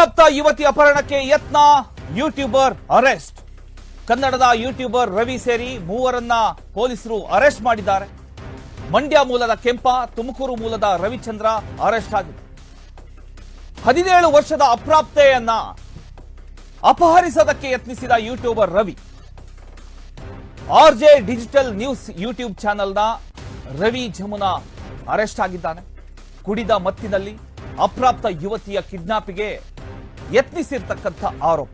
ಅಪ್ರಾಪ್ತ ಯುವತಿ ಅಪಹರಣಕ್ಕೆ ಯತ್ನ, ಯೂಟ್ಯೂಬರ್ ಅರೆಸ್ಟ್. ಕನ್ನಡದ ಯೂಟ್ಯೂಬರ್ ರವಿ ಸೇರಿ ಮೂವರನ್ನ ಪೊಲೀಸರು ಅರೆಸ್ಟ್ ಮಾಡಿದ್ದಾರೆ. ಮಂಡ್ಯ ಮೂಲದ ಕೆಂಪ, ತುಮಕೂರು ಮೂಲದ ರವಿಚಂದ್ರ ಅರೆಸ್ಟ್ ಆಗಿದೆ. ಹದಿನೇಳು ವರ್ಷದ ಅಪ್ರಾಪ್ತೆಯನ್ನ ಅಪಹರಿಸೋದಕ್ಕೆ ಯತ್ನಿಸಿದ YouTuber Ravi. R J digital news YouTube ಚಾನೆಲ್ನ ರವಿ ಜಮುನಾ ಅರೆಸ್ಟ್ ಆಗಿದ್ದಾನೆ. ಕುಡಿದ ಮತ್ತಿನಲ್ಲಿ ಅಪ್ರಾಪ್ತ ಯುವತಿಯ ಕಿಡ್ನಾಪಿಗೆ ಯತ್ನಿಸಿರ್ತಕ್ಕಂಥ ಆರೋಪ.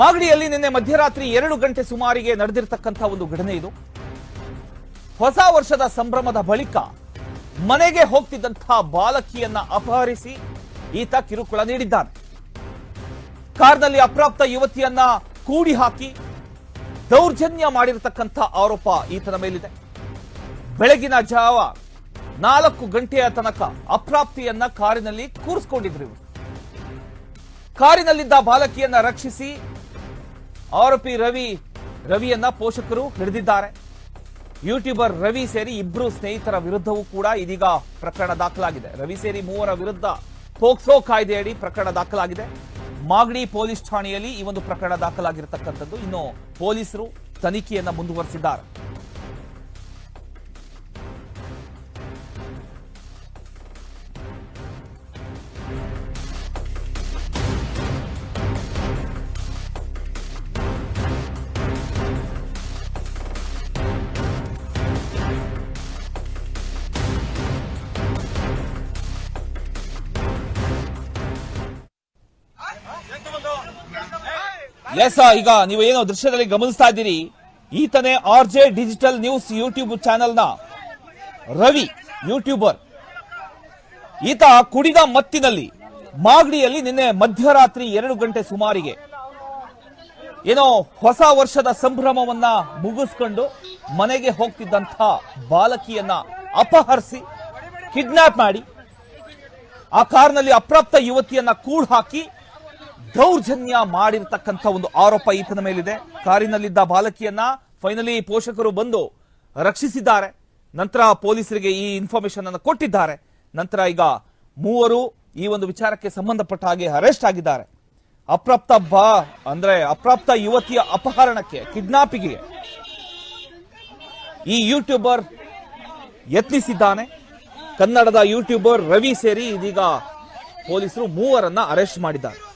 ಮಾಗಡಿಯಲ್ಲಿ ನಿನ್ನೆ ಮಧ್ಯರಾತ್ರಿ ಎರಡು ಗಂಟೆ ಸುಮಾರಿಗೆ ನಡೆದಿರ್ತಕ್ಕಂಥ ಒಂದು ಘಟನೆ ಇದು. ಹೊಸ ವರ್ಷದ ಸಂಭ್ರಮದ ಬಳಿಕ ಮನೆಗೆ ಹೋಗ್ತಿದ್ದಂತಹ ಬಾಲಕಿಯನ್ನ ಅಪಹರಿಸಿ ಈತ ಕಿರುಕುಳ ನೀಡಿದ್ದಾನೆ. ಕಾರ್ನಲ್ಲಿ ಅಪ್ರಾಪ್ತ ಯುವತಿಯನ್ನ ಕೂಡಿ ಹಾಕಿ ದೌರ್ಜನ್ಯ ಮಾಡಿರತಕ್ಕಂಥ ಆರೋಪ ಈತನ ಮೇಲಿದೆ. ಬೆಳಗಿನ ಜಾವ ನಾಲ್ಕು ಗಂಟೆಯ ತನಕ ಅಪ್ರಾಪ್ತಿಯನ್ನ ಕಾರಿನಲ್ಲಿ ಕೂರಿಸ್ಕೊಂಡಿದ್ರು ಇವರು. ಕಾರಿನಲ್ಲಿದ್ದ ಬಾಲಕಿಯನ್ನ ರಕ್ಷಿಸಿ ಆರೋಪಿ ರವಿ, ರವಿಯನ್ನ ಪೋಷಕರು ಹಿಡಿದಿದ್ದಾರೆ. ಯೂಟ್ಯೂಬರ್ ರವಿ ಸೇರಿ ಇಬ್ರು ಸ್ನೇಹಿತರ ವಿರುದ್ಧವೂ ಕೂಡ ಇದೀಗ ಪ್ರಕರಣ ದಾಖಲಾಗಿದೆ. ರವಿ ಸೇರಿ ಮೂವರ ವಿರುದ್ಧ ಪೋಕ್ಸೋ ಕಾಯ್ದೆಯಡಿ ಪ್ರಕರಣ ದಾಖಲಾಗಿದೆ. ಮಾಗಡಿ ಪೊಲೀಸ್ ಠಾಣೆಯಲ್ಲಿ ಈ ಒಂದು ಪ್ರಕರಣ ದಾಖಲಾಗಿರತಕ್ಕಂಥದ್ದು. ಇನ್ನು ಪೊಲೀಸರು ತನಿಖೆಯನ್ನ ಮುಂದುವರೆಸಿದ್ದಾರೆ. ಎಸ್ ಈಗ ನೀವು ಏನೋ ದೃಶ್ಯದಲ್ಲಿ ಗಮನಿಸ್ತಾ ಇದ್ದೀರಿ. ಈತನೇ R J digital news YouTube ಚಾನೆಲ್ನ ರವಿ, ಯೂಟ್ಯೂಬರ್. ಈತ ಕುಡಿದ ಮತ್ತಿನಲ್ಲಿ ಮಾಗಡಿಯಲ್ಲಿ ನಿನ್ನೆ ಮಧ್ಯರಾತ್ರಿ ಎರಡು ಗಂಟೆ ಸುಮಾರಿಗೆ ಏನೋ ಹೊಸ ವರ್ಷದ ಸಂಭ್ರಮವನ್ನ ಮುಗಿಸ್ಕೊಂಡು ಮನೆಗೆ ಹೋಗ್ತಿದ್ದಂಥ ಬಾಲಕಿಯನ್ನ ಅಪಹರಿಸಿ, ಕಿಡ್ನಾಪ್ ಮಾಡಿ, ಆ ಕಾರ್ನಲ್ಲಿ ಅಪ್ರಾಪ್ತ ಯುವತಿಯನ್ನ ಕೂಡ್ ಹಾಕಿ ದೌರ್ಜನ್ಯ ಮಾಡಿರ್ತಕ್ಕಂಥ ಒಂದು ಆರೋಪ ಈತನ ಮೇಲಿದೆ. ಕಾರಿನಲ್ಲಿದ್ದ ಬಾಲಕಿಯನ್ನ ಫೈನಲಿ ಪೋಷಕರು ಬಂದು ರಕ್ಷಿಸಿದ್ದಾರೆ. ನಂತರ ಪೊಲೀಸರಿಗೆ ಈ ಇನ್ಫಾರ್ಮೇಶನ್ ಅನ್ನು ಕೊಟ್ಟಿದ್ದಾರೆ. ನಂತರ ಈಗ ಮೂವರು ಈ ಒಂದು ವಿಚಾರಕ್ಕೆ ಸಂಬಂಧಪಟ್ಟ ಹಾಗೆ ಅರೆಸ್ಟ್ ಆಗಿದ್ದಾರೆ. ಅಪ್ರಾಪ್ತ ಬಾ, ಅಂದ್ರೆ ಅಪ್ರಾಪ್ತ ಯುವತಿಯ ಅಪಹರಣಕ್ಕೆ ಕಿಡ್ನಾಪಿಗೆ ಈ ಯೂಟ್ಯೂಬರ್ ಯತ್ನಿಸಿದ್ದಾನೆ. ಕನ್ನಡದ ಯೂಟ್ಯೂಬರ್ ರವಿ ಸೇರಿ ಇದೀಗ ಪೊಲೀಸರು ಮೂವರನ್ನ ಅರೆಸ್ಟ್ ಮಾಡಿದ್ದಾರೆ.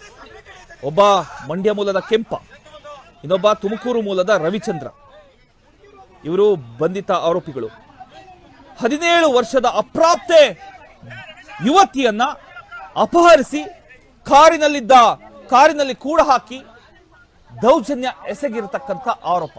ಒಬ್ಬ ಮಂಡ್ಯ ಮೂಲದ ಕೆಂಪ, ಇನ್ನೊಬ್ಬ ತುಮಕೂರು ಮೂಲದ ರವಿಚಂದ್ರ. ಇವರು ಬಂಧಿತ ಆರೋಪಿಗಳು. ಹದಿನೇಳು ವರ್ಷದ ಅಪ್ರಾಪ್ತೆ ಯುವತಿಯನ್ನ ಅಪಹರಿಸಿ ಕಾರಿನಲ್ಲಿದ್ದ, ಕಾರಿನಲ್ಲಿ ಕೂಡ ಹಾಕಿ ದೌರ್ಜನ್ಯ ಎಸಗಿರತಕ್ಕಂಥ ಆರೋಪ.